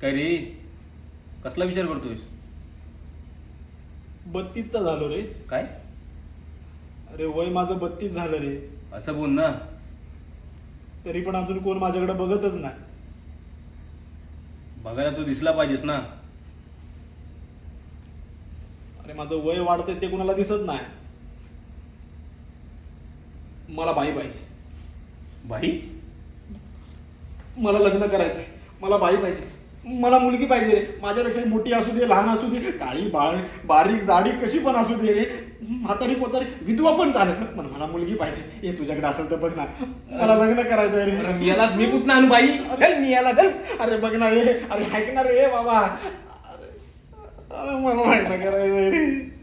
काय रे? कसला विचार करतोयस? बत्तीसचा झालो रे. काय? अरे वय माझं बत्तीस झालं रे. असं बोल ना. तरी पण अजून कोण माझ्याकडे बघतच नाही. बघायला तू दिसला पाहिजेस ना. अरे माझं वय वाढतंय ते कुणाला दिसत नाही. मला बाई पाहिजे. भाई मला लग्न करायचंय. मला बाई पाहिजे. मला मुलगी पाहिजे. रे माझ्यापेक्षा मोठी असू दे लहान असू दे काळी बाळ बारीक जाडी कशी पण असू दे रे म्हातारी कोतारी विधवा पण चालेल. पण मला मुलगी पाहिजे. हे तुझ्याकडे असेल तर बघ ना. मला लग्न करायचंय रे. अरे मी यालाच मी कुठं आणू बाई? अरे मी याला चल. अरे बघ ना हे अरे ऐकणार रे बाबा. अरे मला माहिती करायचं रे.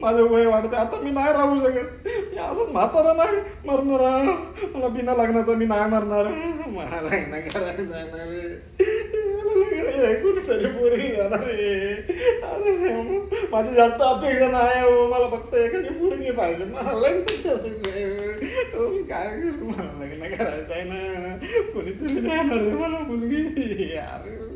माझं वय वाढते आता मी नाही राहू शकत. मी असंच म्हातारा नाही मरणार. मला बिना लग्नाचं मी नाही मरणार. मला लग्न करायचं आहे ना रे. लग्न म्हणजे ऐकून सरे पोरी. अरे अरे माझी जास्त अपेक्षा नाही हो. मला फक्त एखादी पोरगी पाहिजे. मला लग्न करायचं हो, मी काय करू? मला लग्न करायचं आहे ना. कोणीतरी देणार मला मुलगी. अरे.